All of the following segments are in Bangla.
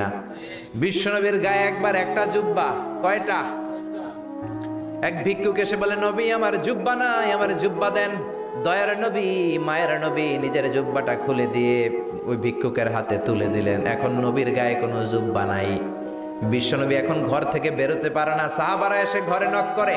কিনা বিশ্বনবীর গায়ে একবার একটা জুব্বা। কয়টা? এক ভিক্ষুক এসে বলে, নবী, আমার জুব্বা নাই, আমার জুব্বা দেন। দয়ার নবী, মায়ের নবী, নিজের জুব্বাটা খুলে দিয়ে ওই ভিক্ষুকের হাতে তুলে দিলেন। এখন নবীর গায়ে কোনো জুব্বা নাই। বিশ্বনবী এখন ঘর থেকে বেরোতে পারে না। সাহাবারা এসে ঘরে নক করে।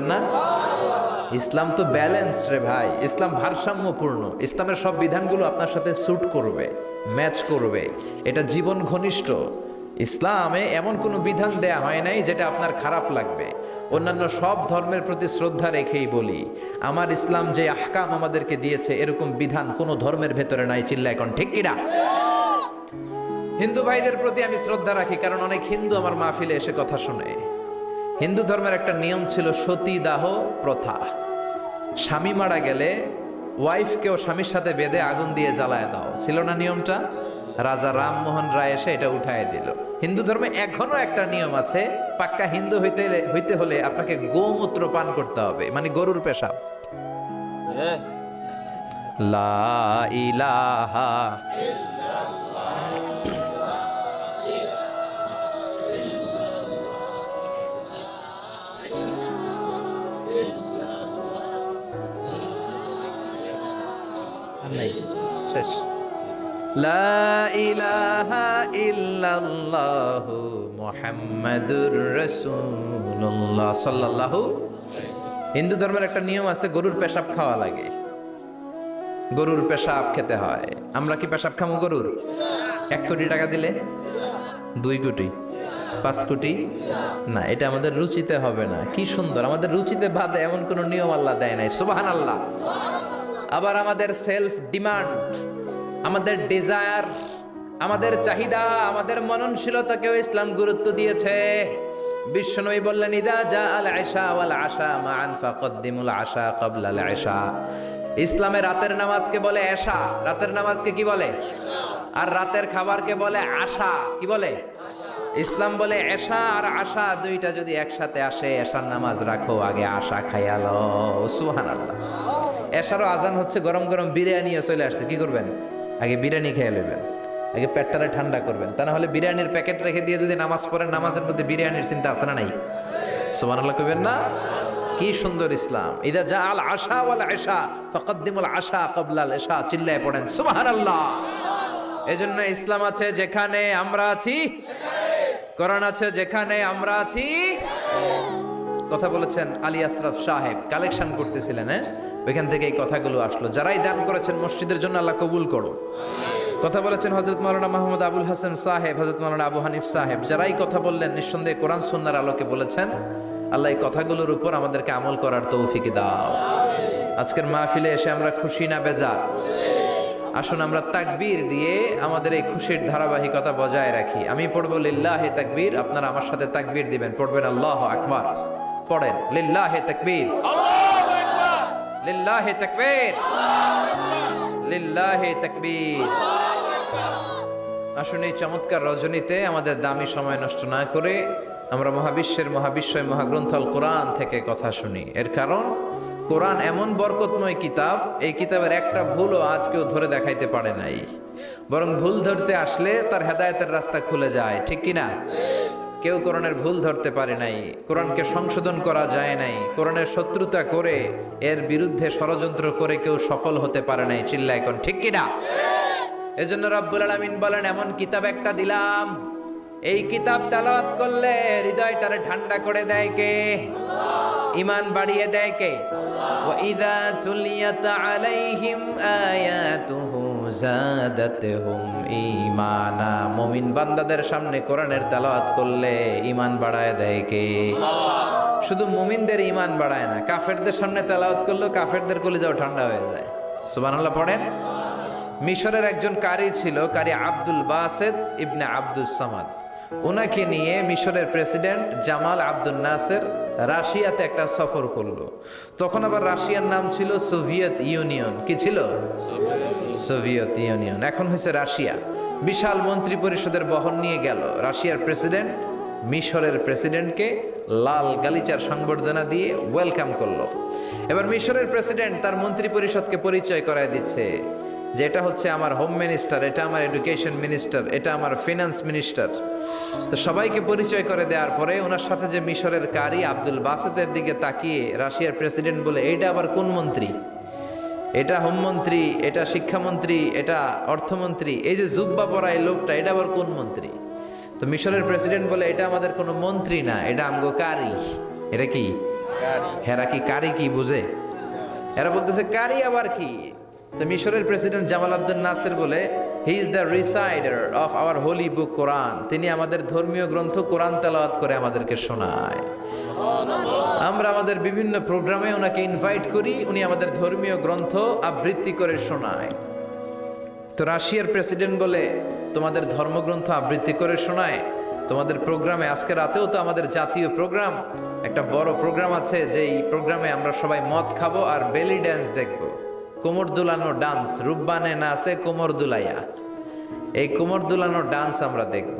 না? ইসলাম তো ব্যালেন্সড রে ভাই। ইসলাম ভারসাম্যপূর্ণ। ইসলামের সব বিধানগুলো আপনার সাথে স্যুট করবে ম্যাচ করবে। এটা জীবন ঘনিষ্ঠ। ইসলামে এমন কোনো বিধান দেয়া হয় নাই যেটা আপনার খারাপ লাগবে। অন্যান্য সব ধর্মের প্রতি শ্রদ্ধা রেখেই বলি, আমার ইসলাম যে আহকাম আমাদেরকে দিয়েছে, এরকম বিধান কোনো ধর্মের ভেতরে নাই চিল্লা এখন ঠিক কিনা? হিন্দু ভাইদের প্রতি আমি শ্রদ্ধা রাখি, কারণ অনেক হিন্দু আমার মাহফিলে এসে কথা শুনে। হিন্দু ধর্মের একটা নিয়ম ছিল সতীদাহ প্রথা। স্বামী মারা গেলে ওয়াইফকেও স্বামীর সাথে বেঁধে আগুন দিয়ে জ্বালায় দাও। ছিল না নিয়মটা? রাজা রামমোহন রায় এসে এটা উঠায় দিল। হিন্দু ধর্মে এখনও একটা নিয়ম আছে পাক্কা হিন্দু হইতে হইতে হলে আপনাকে গোমূত্র পান করতে হবে মানে গরুর পেশাব। লা ইলাহা নাই। শেষ। হিন্দু ধর্মের একটা নিয়ম আছে, গরুর পেশাব খাওয়া লাগে। গরুর পেশাব খেতে হয়। আমরা কি পেশাব খামো গরুর? এক কোটি টাকা দিলে? দুই কোটি। পাঁচ কোটি? না, এটা আমাদের রুচিতে হবে না। কি সুন্দর, আমাদের রুচিতে বাদে এমন কোনো নিয়ম আল্লাহ দেয় নাই। সুবাহান আল্লাহ আবার আমাদের সেলফ ডিমান্ড আমাদের ডিজায়ার আমাদের চাহিদা, আমাদের মননশীলতাকেও ইসলাম গুরুত্ব দিয়েছে। বিশ্বনবী বললেন, ইদা জা আল আশা ওয়াল আশা মা আনফা কদ্দিমুল আশা কবলা আল আশা ইসলামে রাতের নামাজকে বলে এশা, রাতের নামাজকে কি বলে? আর রাতের খাবারকে বলে আশা, কি বলে? ইসলাম বলে এশা আর আশা দুইটা যদি একসাথে আসে, এশার নামাজ রাখো, আগে আশা খাইয়ালো সুবহানাল্লাহ। এশারও আজান হচ্ছে, গরম গরম বিরিয়ানিও চলে আসছে, কি করবেন? আগে বিরিয়ানি খেয়ে নেবেন, আগে পেটটারে ঠান্ডা করবেন। তা না হলে বিরিয়ানির প্যাকেট রেখে দিয়ে যদি নামাজ পড়েন, নামাজের মধ্যে বিরিয়ানির চিন্তা আছে না নাই? সুবহানাল্লাহ কইবেন না? কি সুন্দর ইসলাম। ইদা যা আল আশা ওয়াল আশা ফাকাদ্দিমুল আশা ক্বাবলা আল ইশা, চিল্লায় পড়েন, সুবহানাল্লাহ। এজন্য ইসলাম আছে যেখানে আমরা আছি, কোরআন আছে যেখানে আমরা আছি। কথা বলেছেন আলী আশরাফ সাহেব, কালেকশন করতেছিলেন হ্যাঁ? ওইখান থেকে এই কথাগুলো আসলো। যারাই দান করেছেন মসজিদের জন্য আল্লাহ কবুল করো কথা বলেছেন হজরত মাওলানা মাহমুদ আবুল হাসান সাহেব হজরত মাওলানা আবু হানিফ সাহেব, যারাই কথা বললেন নিঃসন্দেহে কোরআন সুন্নার আলোকে বলেছেন, আল্লাহ এই কথাগুলোর উপর আমাদেরকে আমল করার তৌফিক দাও। আজকের মাহফিলে এসে আমরা খুশি না বেজা আসুন আমরা তাকবীর দিয়ে আমাদের এই খুশির ধারাবাহিকতা বজায় রাখি। আমি পড়ব লিল্লাহে তাকবীর, আপনারা আমার সাথে তাকবীর দিবেন, পড়বেন আল্লাহ আকবার। পড়েন, লিল্লাহে তাকবীর। লিল্লাহে তাকবীর। লিল্লাহে তাকবীর। আসুন এই চমৎকার রজনীতে আমাদের দামি সময় নষ্ট না করে আমরা মহাবিশ্বের মহাবিশ্বয় মহাগ্রন্থ আল কোরআন থেকে কথা শুনি। এর কারণ, কোরআন এমন বরকতময় কিতাব, এই কিতাবের একটা ভুলও আজ কেউ ধরে দেখাইতে পারে নাই। বরং ভুল ধরতে আসলে তার হেদায়েতের রাস্তা খুলে যায়, ঠিক কি না কেউ কোরআনের ভুল ধরতে পারে নাই, কোরআনকে সংশোধন করা যায় নাই, কোরআনের শত্রুতা করে এর বিরুদ্ধে ষড়যন্ত্র করে কেউ সফল হতে পারে নাই, চিল্লা এখন, ঠিক কিনা এজন্য রব্বুল আলমিন বলেন, এমন কিতাব একটা দিলাম। এই কিতাব তালাত করলে হৃদয়টারে ঠান্ডা করে দেয় কে? ইমান বাড়িয়ে দেয় কে? ওয়াইদা তুলিয়াত আলাইহিম আয়াতুহু জাদাতহুম ঈমানা। মুমিন বান্দাদের সামনে কোরআনের তেলাওয়াত করলে ঈমান বাড়ায় দেয় কে? শুধু মুমিনদের ঈমান বাড়ায় না, কাফেরদের সামনে তেলাওয়াত করলেও কাফেরদের কলিজাও ঠান্ডা হয়ে যায়। সুবহানাল্লাহ, পড়েন? মিশরের একজন কারি ছিল, কারি আব্দুল বাসেদ ইবনে আব্দুল সামাদ। ওনাকে নিয়ে মিশরের প্রেসিডেন্ট জামাল আব্দুল নাসের রাশিয়াতে একটা সফর করল। তখন আবার রাশিয়ার নাম ছিল সোভিয়েত ইউনিয়ন। কি ছিল? Soviet Union. এখন হয়েছে রাশিয়া। বিশাল মন্ত্রী পরিষদের বহন নিয়ে গেল। রাশিয়ার প্রেসিডেন্ট মিশরের প্রেসিডেন্টকে লাল গালিচার সংবর্ধনা দিয়ে ওয়েলকাম করল। এবার মিশরের প্রেসিডেন্ট তার মন্ত্রী পরিষদকে পরিচয় করায় দিচ্ছে। যে এটা হচ্ছে আমার হোম মিনিস্টার এটা আমার এডুকেশন মিনিস্টার এটা আমার ফিনান্স মিনিস্টার তো সবাইকে পরিচয় করে দেওয়ার পরে ওনার সাথে যে মিশরের কারি আব্দুল বাসেদের দিকে তাকিয়ে রাশিয়ার প্রেসিডেন্ট বলে এইটা আবার কোন মন্ত্রী? এটা হোমমন্ত্রী এটা শিক্ষামন্ত্রী এটা অর্থমন্ত্রী এই যে জুব্বা পরা এই লোকটা এটা আবার কোন মন্ত্রী? তো মিশরের প্রেসিডেন্ট বলে এটা আমাদের কোনো মন্ত্রী না এটা আমগো কারি। এটা কি? হেরা কি কারি কি বুঝে? এরা বলতেছে কারি আবার কি? তো মিশরের প্রেসিডেন্ট জামাল আব্দুল নাসির বলে he is the reciter of our holy book Quran তিনি আমাদের ধর্মীয় গ্রন্থ কোরআন তেলাওয়াত করে আমাদেরকে শোনায়। আমরা আমাদের বিভিন্ন প্রোগ্রামে ওনাকে ইনভাইট করি, উনি আমাদের ধর্মীয় গ্রন্থ আবৃত্তি করে শোনায়। তো রাশিয়ার প্রেসিডেন্ট বলে, তোমাদের ধর্মগ্রন্থ আবৃত্তি করে শোনায়? তোমাদের প্রোগ্রামে, আজকে রাতেও তো আমাদের জাতীয় প্রোগ্রাম। একটা বড় প্রোগ্রাম আছে, যেই প্রোগ্রামে আমরা সবাই মদ খাব আর বেলি ড্যান্স দেখব। কোমর দুলানো ডান্স রূপবানে নাচে কোমর দুলাইয়া। এই কোমর দুলানো ডান্স আমরা দেখব।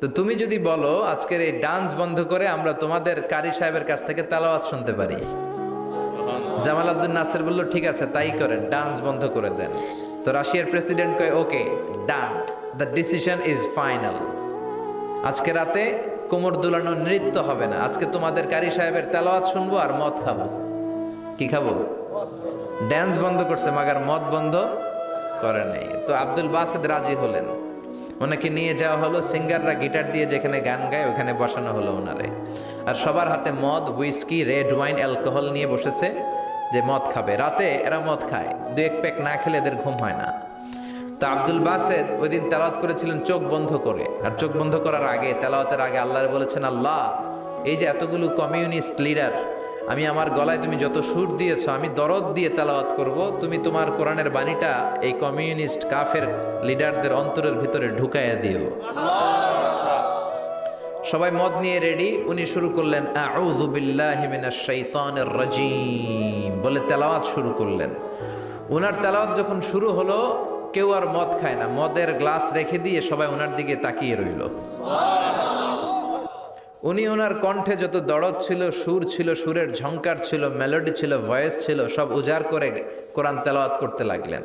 তো তুমি যদি বলো আজকের এই ডান্স বন্ধ করে আমরা তোমাদের কারি সাহেবের কাছ থেকে তালাওয়াত শুনতে পারি। জামাল আব্দুল নাসের বলল ঠিক আছে তাই করেন ডান্স বন্ধ করে দেন। তো রাশিয়ার প্রেসিডেন্ট কয় okay done the decision is final. আজকে রাতে কোমর দুলানো নৃত্য হবে না। আজকে তোমাদের কারি সাহেবের তেলাওয়াত শুনব আর মদ খাব। কি খাব? ড্যান্স বন্ধ করছে, মাগার মদ বন্ধ করে নেই। তো আব্দুল বাসেদ রাজি হলেন। ওনাকে নিয়ে যাওয়া হলো, সিঙ্গাররা গিটার দিয়ে যেখানে গান গায়, ওখানে বসানো হলো ওনারে। আর সবার হাতে মদ হুইস্কি রেড ওয়াইন অ্যালকোহল নিয়ে বসেছে যে মদ খাবে। রাতে এরা মদ খায়, দু এক প্যাক না খেলে এদের ঘুম হয় না। তো আব্দুল বাসেদ ওই দিন তেলাওয়াত করেছিলেন চোখ বন্ধ করে। আর চোখ বন্ধ করার আগে, তেলাওয়াতের আগে আল্লাহ বলেছেন, আল্লাহ, এই যে এতগুলো কমিউনিস্ট লিডার আমি আমার গলায় তুমি যত সুর দিয়েছ, আমি দরদ দিয়ে তেলাওয়াত করব। তুমি তোমার কোরআনের বাণীটা এই কমিউনিস্ট কাফের লিডারদের অন্তরের ভিতরে ঢুকাইয়া দিও। সবাই মদ নিয়ে রেডি, উনি শুরু করলেন বলে তেলাওয়াত শুরু করলেন। ওনার তেলাওয়াত যখন শুরু হলো, কেউ আর মদ খায় না। মদের গ্লাস রেখে দিয়ে সবাই ওনার দিকে তাকিয়ে রইল। উনি ওনার কণ্ঠে যত দরদ ছিল, সুর ছিল, সুরের ঝঙ্কার ছিল মেলোডি ছিল ভয়েস ছিল, সব উজাড় করে কোরআন তেলাওয়াত করতে লাগলেন।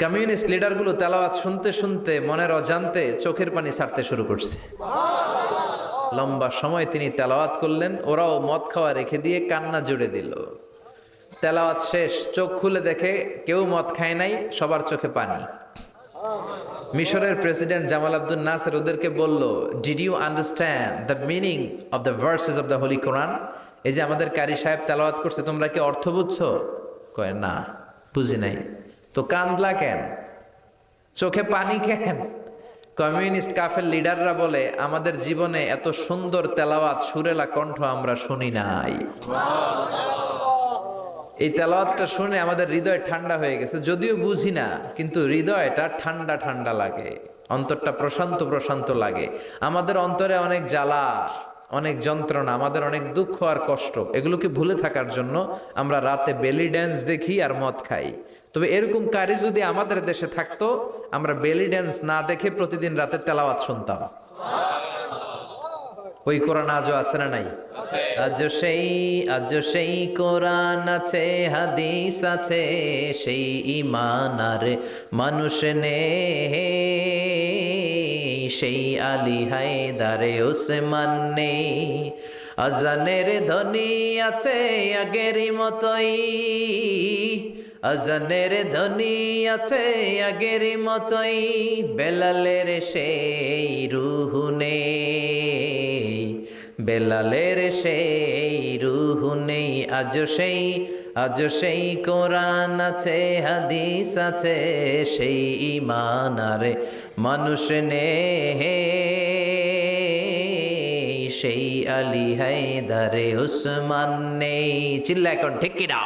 কমিউনিস্ট লিডারগুলো তেলাওয়াত শুনতে শুনতে, মনের অজান্তে চোখের পানি ছাড়তে শুরু করছে। লম্বা সময় তিনি তেলাওয়াত করলেন, ওরাও মদ খাওয়া রেখে দিয়ে কান্না জুড়ে দিল। তেলাওয়াত শেষ, চোখ খুলে দেখে কেউ মদ খায় নাই, সবার চোখে পানি। মিশরের প্রেসিডেন্ট জামাল আব্দুল নাসের ওদেরকে বলল did you understand the meaning of the verses of the holy Quran এই যে আমাদের কারি সাহেব তেলাওয়াত করছে, তোমরা কি অর্থ বুঝছ? কয়, না, বুঝি নাই। তো কান্দলা কেন? চোখে পানি কেন? কমিউনিস্ট কাফের লিডাররা বলে, আমাদের জীবনে এত সুন্দর তেলাওয়াত সুরেলা কণ্ঠ আমরা শুনি নাই। এই তেলাওয়াতটা শুনে আমাদের হৃদয় ঠান্ডা হয়ে গেছে। যদিও বুঝি না, কিন্তু হৃদয়টা ঠান্ডা ঠান্ডা লাগে। অন্তরটা প্রশান্ত প্রশান্ত লাগে। আমাদের অন্তরে অনেক জ্বালা, অনেক যন্ত্রণা, আমাদের অনেক দুঃখ আর কষ্ট। এগুলোকে ভুলে থাকার জন্য আমরা রাতে বেলি ড্যান্স দেখি আর মদ খাই। তবে এরকম কারি যদি আমাদের দেশে থাকতো, আমরা বেলি ড্যান্স না দেখে প্রতিদিন রাতে তেলাওয়াত শুনতাম। ওই কোরআন আজও আছে না নাই? আজ সেই আজ সেই কোরআন আছে হাদিস আছে সেই ইমান আর মানুষ নে সেই আলী হায়দারে ওসমান নেই। আজানের ধ্বনি আছে আগের মতোই আজানের ধ্বনি আছে আগের মতোই বেলালের সেই রুহু নেই। বেলালের সেই রুহু নেই, আজ সেই আজ সেই কোরআন আছে, হাদিস আছে, সেই ইমান আরে মানুষ নে সেই আলী হায়দারে উসমান নেই চিল্লা এখন ঠিক কিনা